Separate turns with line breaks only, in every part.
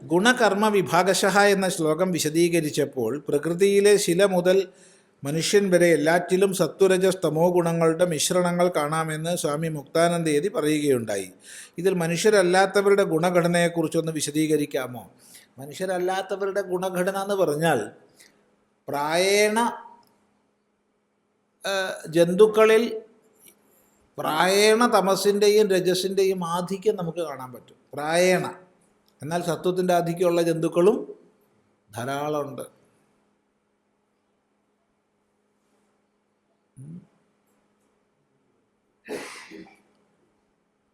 ഗുണകർമ്മ വിഭാഗശഹ എന്ന ശ്ലോകം വിശദീകരിച്ചപ്പോൾ പ്രകൃതിയിലെ ശില മുതൽ മനുഷ്യൻ വരെ എല്ലാറ്റിലും സത്വരജസ് തമോ ഗുണങ്ങളുടെ മിശ്രണങ്ങൾ കാണാമെന്ന് സ്വാമി മുക്താനന്ദയതി പറയുകയുണ്ടായി. ഇതിൽ മനുഷ്യരല്ലാത്തവരുടെ ഗുണഘടനയെക്കുറിച്ചൊന്ന് വിശദീകരിക്കാമോ? മനുഷ്യരല്ലാത്തവരുടെ ഗുണഘടന എന്ന് പറഞ്ഞാൽ പ്രായേണ ജന്തുക്കളിൽ പ്രായേണ തമസിന്റെയും രജസിന്റെയും ആധിക്യം നമുക്ക് കാണാൻ പറ്റും. പ്രായേണ. എന്നാൽ സത്വത്തിന്റെ ആധിക്യമുള്ള ജന്തുക്കളും ധാരാളമുണ്ട്.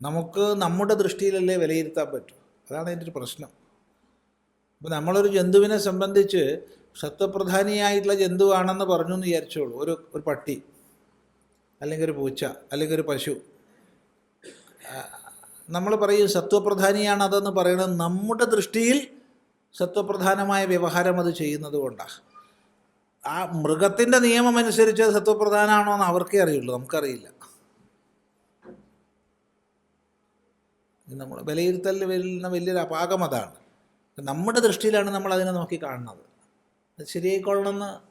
നമുക്ക് നമ്മുടെ ദൃഷ്ടിയിലല്ലേ വിലയിരുത്താൻ പറ്റൂ? അതാണ് എന്റെ ഒരു പ്രശ്നം. അപ്പോൾ നമ്മളൊരു ജന്തുവിനെ സംബന്ധിച്ച് സത്വപ്രധാനിയായിട്ടുള്ള ജന്തുവാണെന്ന് പറഞ്ഞു എന്ന് വിചാരിച്ചോളൂ. ഒരു ഒരു പട്ടി അല്ലെങ്കിൽ ഒരു പൂച്ച അല്ലെങ്കിൽ ഒരു പശു. നമ്മൾ പറയും സത്വപ്രധാനിയാണ് അതെന്ന് പറയുന്നത് നമ്മുടെ ദൃഷ്ടിയിൽ സത്വപ്രധാനമായ വ്യവഹാരം അത് ചെയ്യുന്നത് കൊണ്ടാണ്. ആ മൃഗത്തിന്റെ നിയമം അനുസരിച്ച് സത്വപ്രധാനമാണോ എന്ന് അവർക്കേ അറിയുള്ളൂ നമുക്കറിയില്ല. നമ്മൾ വിലയിരുത്തലിൽ വരുന്ന വലിയൊരു അപാകം അതാണ്. നമ്മുടെ ദൃഷ്ടിയിലാണ് നമ്മൾ അതിനെ നോക്കി കാണുന്നത്. ശരിയായിക്കൊള്ളണമെന്ന്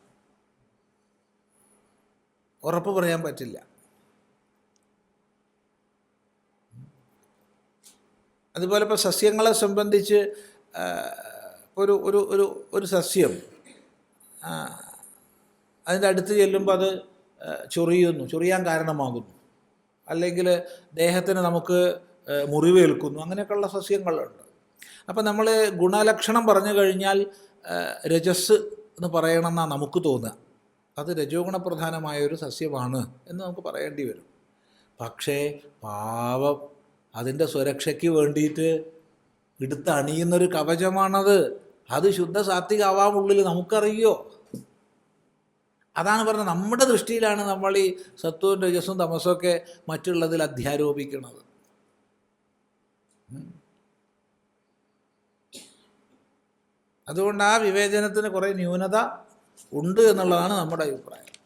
ഉറപ്പ് പറയാൻ പറ്റില്ല. അതുപോലെ ഇപ്പോൾ സസ്യങ്ങളെ സംബന്ധിച്ച് ഒരു ഒരു ഒരു ഒരു സസ്യം അതിന്റെ അടുത്ത് ചെല്ലുമ്പോൾ അത് ചൊറിയുന്നു ചൊറിയാൻ കാരണമാകുന്നു. അല്ലെങ്കിൽ ദേഹത്തിന് നമുക്ക് മുറിവേൽക്കുന്നു അങ്ങനെയൊക്കെയുള്ള സസ്യങ്ങളുണ്ട്. അപ്പം നമ്മൾ ഗുണലക്ഷണം പറഞ്ഞു കഴിഞ്ഞാൽ രജസ് എന്ന് പറയണമെന്നാണ് നമുക്ക് തോന്നുക. അത് രജോഗുണപ്രധാനമായ ഒരു സസ്യമാണ് എന്ന് നമുക്ക് പറയേണ്ടി വരും. പക്ഷേ പാവം അതിന്റെ സുരക്ഷയ്ക്ക് വേണ്ടിയിട്ട് എടുത്ത് അണിയുന്നൊരു കവചമാണത്. അത് ശുദ്ധ സാത്വികാവാം ഉള്ളിൽ നമുക്കറിയോ? അതാണ് പറഞ്ഞത്. നമ്മുടെ ദൃഷ്ടിയിലാണ് നമ്മൾ ഈ സത്വവും രജസ്സും തമസൊക്കെ മറ്റുള്ളതിൽ അധ്യാരോപിക്കുന്നത് അതുകൊണ്ട് ആ വിവേചനത്തിന് കുറേ ന്യൂനത ഉണ്ട് എന്നുള്ളതാണ് നമ്മുടെ അഭിപ്രായം.